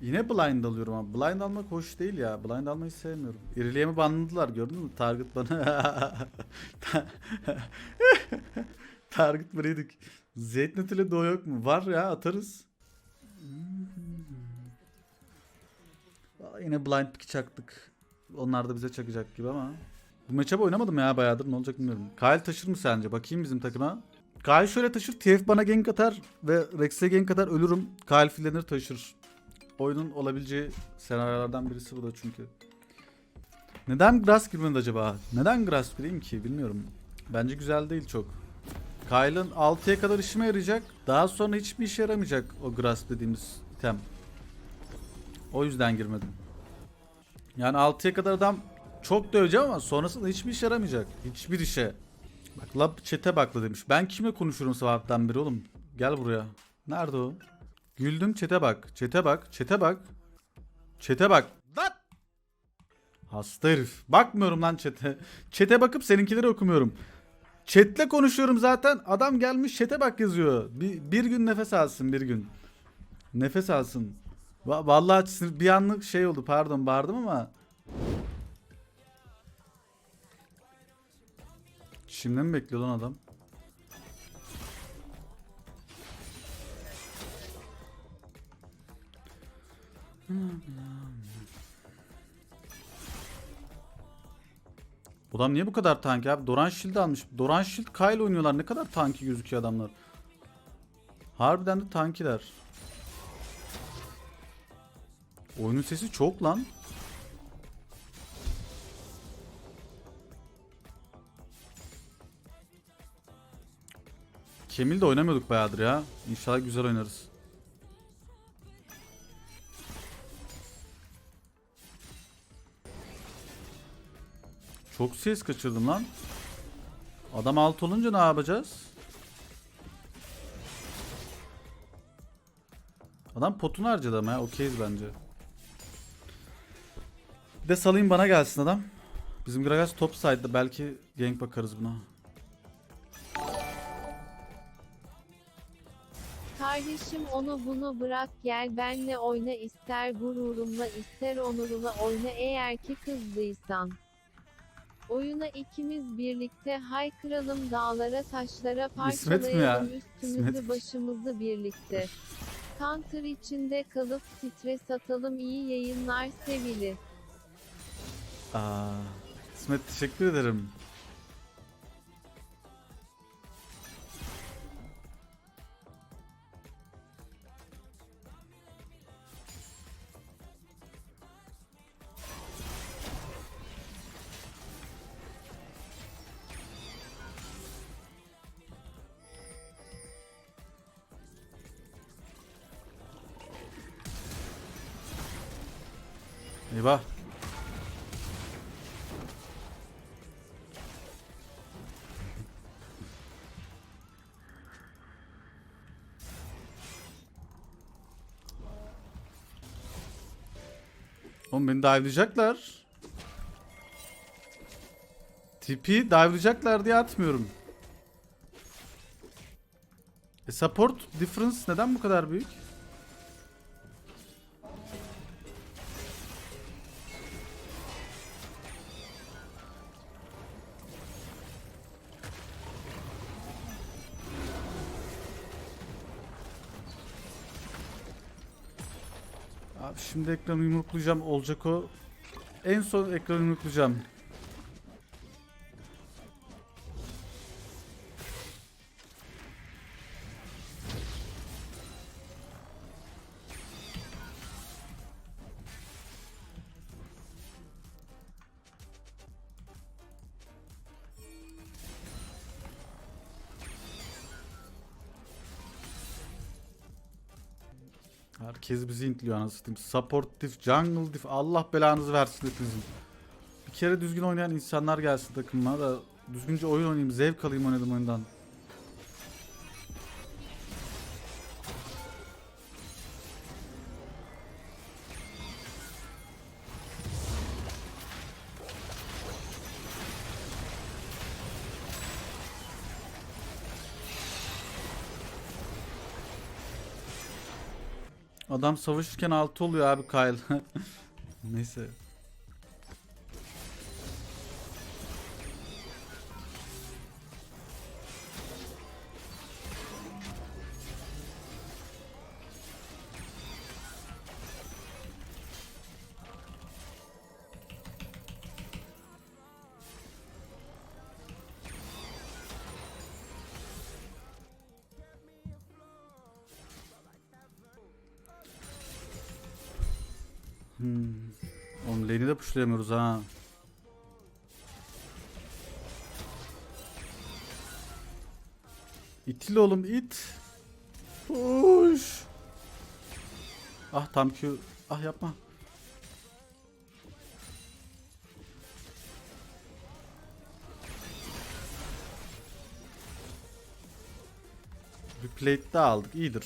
Yine blind alıyorum ama blind almak hoş değil ya. Blind almayı sevmiyorum. İriliğimi banladılar gördün mü? Target bana. Target buraydık. Zeytnut ile doğu yok mu? Var ya atarız. Yine blind pick çaktık. Onlar da bize çakacak gibi ama. Bu matchup oynamadım ya bayağıdır ne olacak bilmiyorum. Kyle taşır mı sence? Bakayım bizim takıma. Kyle şöyle taşır. TF bana gank atar ve Rex'e gank atar ölürüm. Kyle fillenir taşır. Oyunun olabileceği senaryolardan birisi bu da çünkü. Neden grass girmedi acaba? Neden grass gireyim ki bilmiyorum. Bence güzel değil çok. Kyle'ın 6'ya kadar işime yarayacak. Daha sonra hiçbir işe yaramayacak o grass dediğimiz item. O yüzden girmedim. Yani 6'ya kadar adam çok döveceğim ama sonrasında hiçbir işe yaramayacak. Hiçbir işe. Bak lab chat'e bakla demiş. Ben kimle konuşurum sabahtan beri oğlum? Gel buraya. Nerede o? Güldüm chat'e bak. Chat'e bak. Chat'e bak. Chat'e bak. Lan! Hasta herif. Bakmıyorum lan chat'e. Chat'e bakıp seninkileri okumuyorum. Chat'le konuşuyorum zaten. Adam gelmiş chat'e bak yazıyor. Bir, bir gün nefes alsın bir gün. Nefes alsın. Va- Vallahi bir anlık şey oldu pardon bağırdım ama. Şimdi mi bekliyor lan adam? Adam niye bu kadar tanki abi? Doran Shield almış. Doran Shield Kyle oynuyorlar. Ne kadar tanki gözüküyor adamlar. Harbiden de tankiler. Oyunun sesi çok lan. Kemil de oynamıyorduk bayağıdır ya. İnşallah güzel oynarız. Çok ses kaçırdım lan. Adam alt olunca ne yapacağız? Adam potunu harcadı ama ya. Okeyiz bence. Bir de salayım bana gelsin adam. Bizim Gragas top side'da. Belki gank bakarız buna. Kardeşim onu bunu bırak gel benle oyna ister gururumla ister onuruna oyna eğer ki kızdıysan. Oyuna ikimiz birlikte haykıralım dağlara taşlara parçalayalım üstümüzü İsmet. başımızı birlikte. Counter içinde kalıp stres atalım iyi yayınlar sevili. Aa, İsmet teşekkür ederim. Eyvah. Oğlum beni dive'layacaklar. Tipi dive'layacaklar diye atmıyorum. E support difference neden bu kadar büyük? Abi şimdi ekranı yumruklayacağım olacak o. En son ekranı yumruklayacağım. Herkes bizi intliyor anasını satayım. Support diff, jungle diff. Allah belanızı versin hepinizin. Bir kere düzgün oynayan insanlar gelsin takımıma da düzgünce oyun oynayayım, zevk alayım oynadığım oyundan. Adam savaşırken altı oluyor abi Kyle. Neyse. Lane'i de pushlayamıyoruz ha. İtil oğlum it. Push. Ah tam Q. Ah yapma. Bir plate daha aldık. iyidir.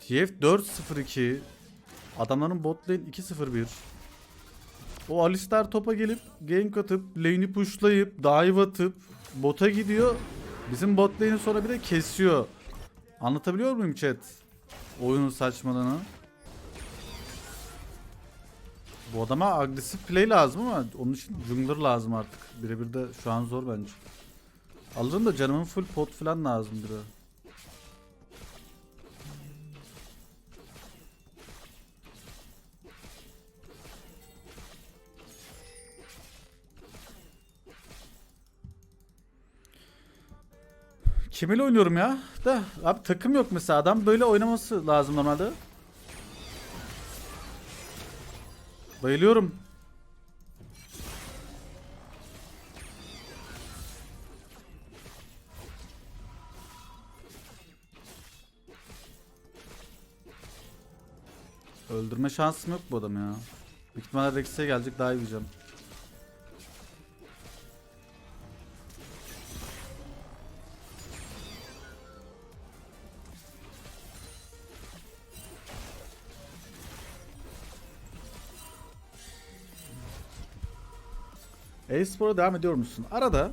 TF 4-0-2. Adamların bot lane 2-0-1. O Alistar topa gelip gank atıp lane'i pushlayıp dive atıp bota gidiyor. Bizim bot lane'i sonra bir de kesiyor. Anlatabiliyor muyum chat? Oyunun saçmalığını. Bu adama agresif play lazım ama onun için jungler lazım artık. Birebir de şu an zor bence. Alırım da canımın full pot falan lazım bire. Kiminle oynuyorum ya? Da abi takım yok mesela adam böyle oynaması lazım normalde. Bayılıyorum. Öldürme şansım yok bu adam ya. Büyük ihtimalle Rex'e gelecek daha iyi diyeceğim. E-Spor'a devam ediyor musun? Arada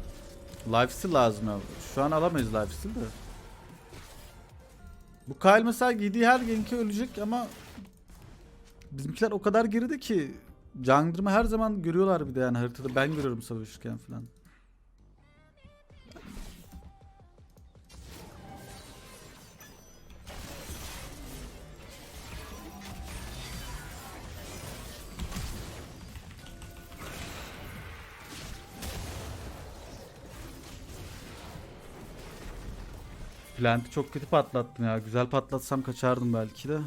lifesteal lazım ya. Şu an alamayız lifesteal de. Bu Kyle mesela giydiği her genki ölecek ama bizimkiler o kadar geride ki Jungler'ımı her zaman görüyorlar bir de yani haritada ben görüyorum savaşırken falan. Plant'i çok kötü patlattım ya. Güzel patlatsam kaçardım belki de.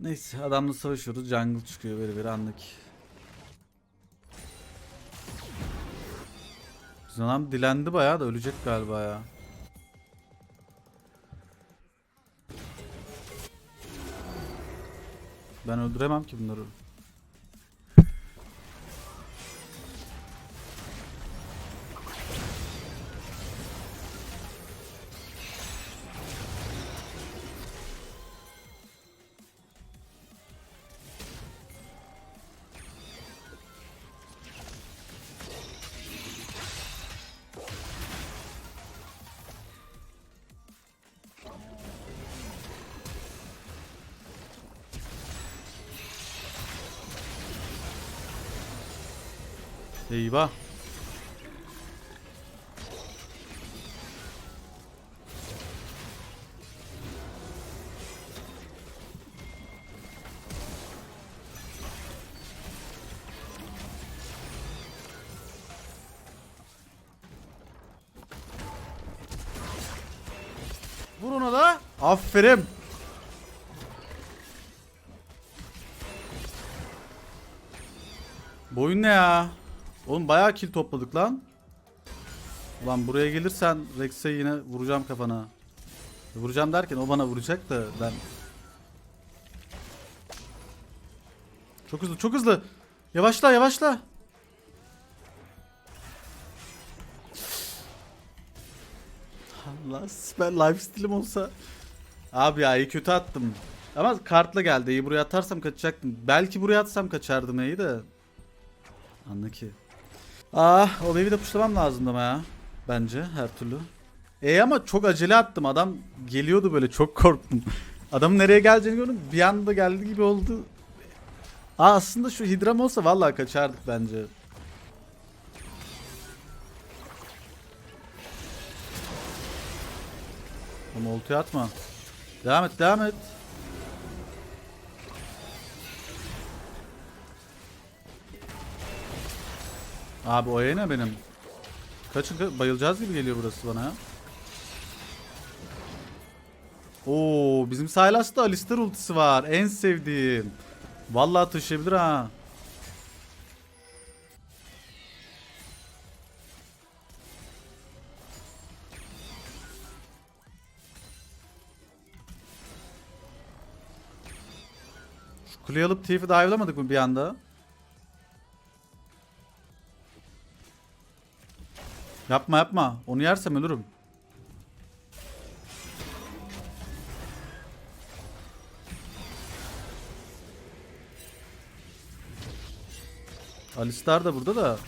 Neyse adamla savaşıyoruz. Jungle çıkıyor böyle bir anlık. Adam dilendi bayağı da ölecek galiba ya. Ben öldüremem ki bunları. Eyvah. Vur ona da. Aferin. Boyun ne ya? Oğlum bayağı kill topladık lan. Ulan buraya gelirsen Rex'e yine vuracağım kafana. Vuracağım derken o bana vuracak da ben... Çok hızlı çok hızlı. Yavaşla yavaşla. Allah ben life stilim olsa. Abi ya iyi kötü attım. Ama kartla geldi. İyi buraya atarsam kaçacaktım. Belki buraya atsam kaçardım iyi de. Anla ki. Ah o wave'i de puşlamam lazımdı ama ya. Bence her türlü. E ama çok acele attım. Adam geliyordu böyle çok korktum. Adamın nereye geleceğini gördüm. Bir anda geldi gibi oldu. Aa aslında şu hidram olsa vallahi kaçardık bence. Ama ultiyi atma. Devam et devam et. Abi o ne benim? Kaçın ka- bayılacağız gibi geliyor burası bana ya. Oo bizim Sylas'ta Alistar ultisi var. En sevdiğim. Vallahi taşıyabilir ha. Şu kuleyi alıp Tiff'i dive'lamadık mı bir anda? Yapma yapma. Onu yersem ölürüm. Alistar da burada da.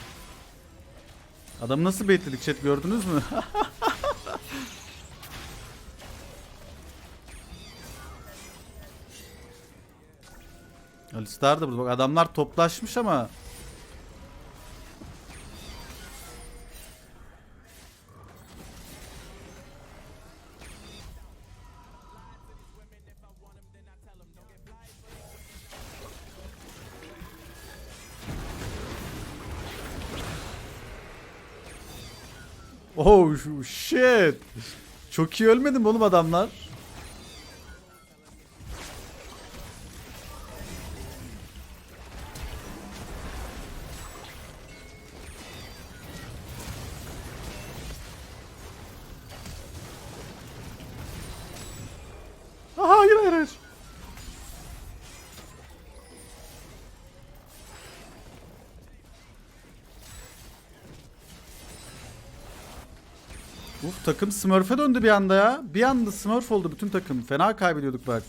Adamı nasıl baitledik chat gördünüz mü? Alistar da burada. Bak adamlar toplaşmış ama Oh shit. Çok iyi ölmedi mi oğlum adamlar? Takım Smurf'e döndü bir anda ya. Bir anda Smurf oldu bütün takım. Fena kaybediyorduk bak.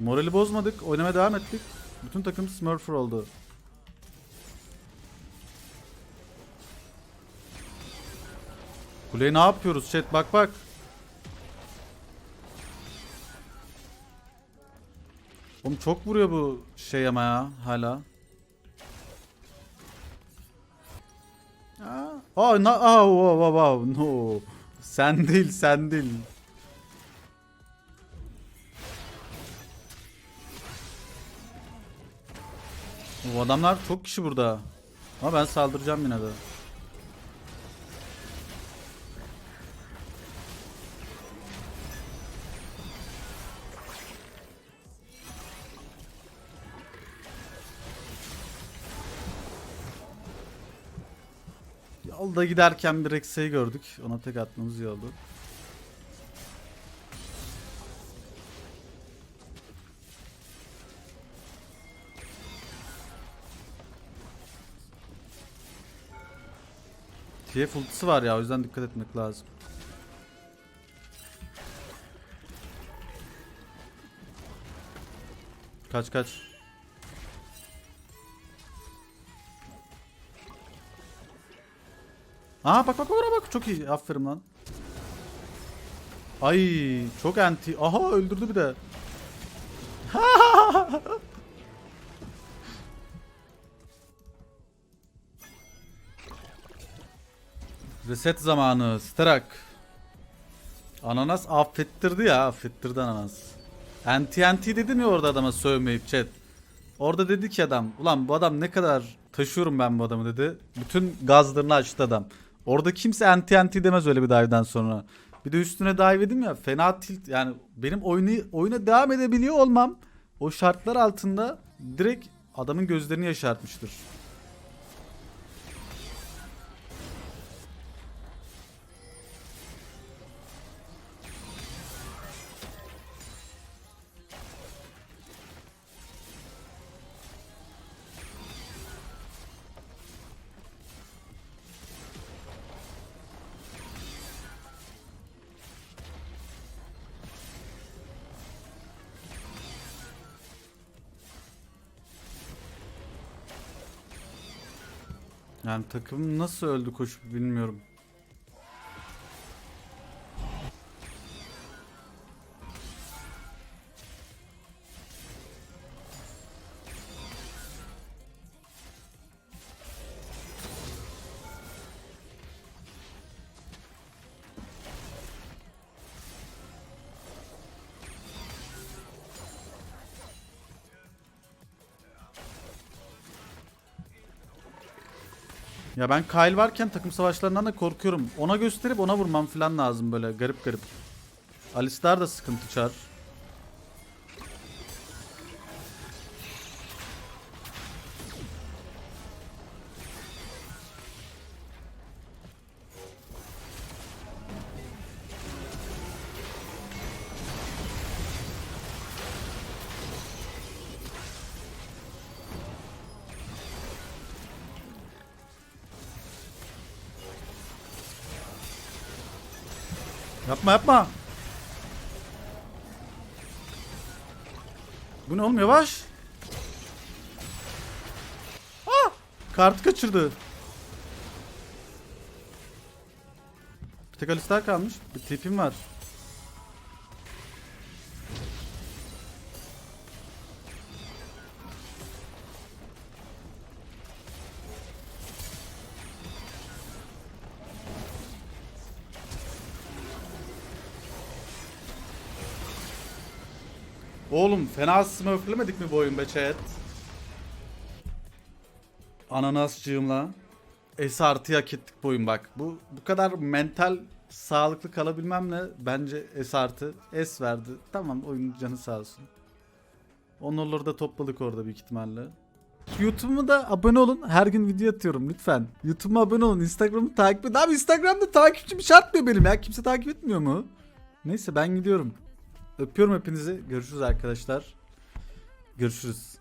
Morali bozmadık. Oynamaya devam ettik. Bütün takım Smurfer oldu. Kuleyi ne yapıyoruz chat bak bak. Oğlum çok vuruyor bu şey ama ya hala. Aa, oh, no, oh, wow, wow, wow, no. Sen değil, sen değil. Bu adamlar çok kişi burada. Ama ben saldıracağım yine de. Yolda giderken bir Rex'i gördük. Ona tek atmamız iyi oldu. TF ultisi var ya o yüzden dikkat etmek lazım. Kaç kaç. Aa bak bak oraya bak çok iyi aferin lan. Ay çok anti. Aha öldürdü bir de. Reset zamanı. Sterak. Ananas affettirdi ya. Affettirdi ananas. Anti anti dedim ya orada adama sövmeyip chat. Orada dedi ki adam. Ulan bu adam ne kadar taşıyorum ben bu adamı dedi. Bütün gazlarını açtı adam. Orada kimse anti anti demez öyle bir dive'den sonra. Bir de üstüne dive edim ya fena tilt yani benim oyunu oyuna devam edebiliyor olmam o şartlar altında direkt adamın gözlerini yaşartmıştır. Yani takım nasıl öldü koşup bilmiyorum. Ya ben Kyle varken takım savaşlarından da korkuyorum. Ona gösterip ona vurmam falan lazım böyle garip garip. Alistar da sıkıntı çar. Yapma. Bu ne oğlum yavaş. Ah! Kartı kaçırdı. Bir tek Alistar kalmış. Bir tipim var. Fena smurflemedik mi bu oyun be chat? Ananascığımla. S artı hak ettik bu oyun bak. Bu bu kadar mental sağlıklı kalabilmemle bence S artı S verdi. Tamam oyun canı sağ olsun. Onurları da topladık orada büyük ihtimalle. YouTube'uma da abone olun. Her gün video atıyorum lütfen. YouTube'uma abone olun. Instagram'ı takip edin. Abi Instagram'da takipçim şart mı benim ya? Kimse takip etmiyor mu? Neyse ben gidiyorum. Öpüyorum hepinizi. Görüşürüz arkadaşlar. Görüşürüz.